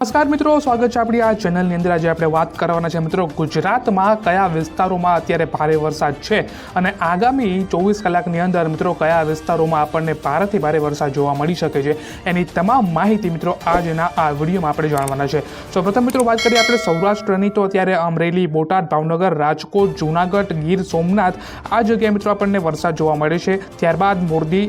નમસ્કાર મિત્રો, સ્વાગત છે આપણી આ ચેનલની અંદર. આજે આપણે વાત કરવાના છે મિત્રો ગુજરાતમાં કયા વિસ્તારોમાં અત્યારે ભારે વરસાદ છે અને આગામી ચોવીસ કલાકની અંદર મિત્રો કયા વિસ્તારોમાં આપણને ભારેથી ભારે વરસાદ જોવા મળી શકે છે એની તમામ માહિતી મિત્રો આજના આ વિડીયોમાં આપણે જાણવાના છે. તો પ્રથમ મિત્રો વાત કરીએ આપણે સૌરાષ્ટ્રની, તો અત્યારે અમરેલી, બોટાદ, ભાવનગર, રાજકોટ, જૂનાગઢ, ગીર, સોમનાથ આ જગ્યાએ મિત્રો આપણને વરસાદ જોવા મળે છે. ત્યારબાદ મોરબી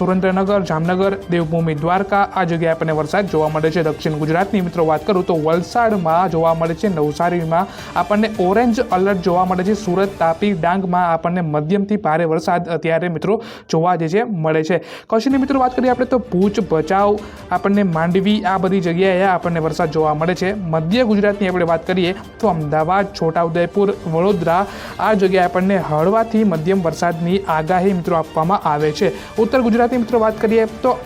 સુરેન્દ્રનગર, જામનગર, દેવભૂમિ, દ્વારકા આ જગ્યાએ આપણને વરસાદ જોવા મળે છે. દક્ષિણ ગુજરાતની મિત્રો વાત કરું તો વલસાડમાં જોવા મળે છે નવસારીમાં. આપણને ઓરેન્જ અલર્ટ જોવા મળે છે. સુરત તાપી ડાંગમાં આપણને મધ્યમથી ભારે વરસાદ અત્યારે મિત્રો જોવા જે છે મળે છે. કચ્છની મિત્રો વાત કરીએ આપણે તો ભુજ, ભચાઉ, આપણને માંડવી આ બધી જગ્યાએ આપણને વરસાદ જોવા મળે છે. મધ્ય ગુજરાતની આપણે વાત કરીએ તો અમદાવાદ, છોટાઉદેપુર, વડોદરા આ જગ્યાએ આપણને હળવાથી મધ્યમ વરસાદની આગાહી મિત્રો આપવામાં આવે છે. ઉત્તર ગુજરાતની મિત્રો વાત કરીએ તો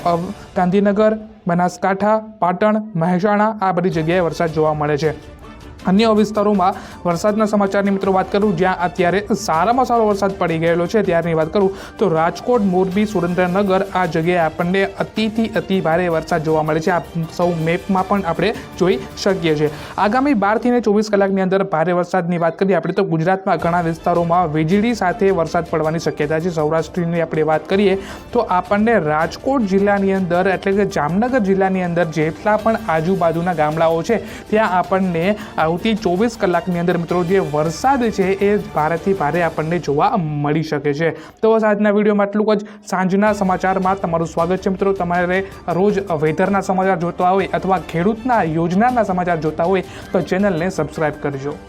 ગાંધીનગર બનાસકાંઠા પાટણ મહેસાણા આ બધી જગ્યાએ વરસાદ જોવા મળે છે. અન્ય વિસ્તારોમાં વરસાદના સમાચારની મિત્રો વાત કરું, જ્યાં અત્યારે સારામાં સારો વરસાદ પડી ગયેલો છે. ત્યારની વાત કરું તો રાજકોટ, મોરબી, સુરેન્દ્રનગર આ જગ્યાએ આપણને અતિથી અતિ ભારે વરસાદ જોવા મળે છે. આ સૌ મેપમાં પણ આપણે જોઈ શકીએ છીએ. આગામી બારથી ને ચોવીસ કલાકની અંદર ભારે વરસાદની વાત કરીએ, આપણે તો ગુજરાતમાં ઘણા વિસ્તારોમાં વીજળી સાથે વરસાદ પડવાની શક્યતા છે. સૌરાષ્ટ્રની આપણે વાત કરીએ તો આપણને રાજકોટ જિલ્લાની અંદર એટલે કે જામનગર જિલ્લાની અંદર જેટલા પણ આજુબાજુના ગામડાઓ છે, ત્યાં આપણને આવતી ચોવીસ કલાકની અંદર મિત્રો જે વરસાદ છે એ ભારેથી ભારે આપણને જોવા મળી શકે છે. તો બસ આજના વિડીયોમાં આટલું જ. સાંજના સમાચારમાં તમારું સ્વાગત છે મિત્રો. તમારે રોજ વેધરના સમાચાર જોતા હોય અથવા ખેડૂતના યોજનાના સમાચાર જોતા હોય તો ચેનલને સબસ્ક્રાઈબ કરજો.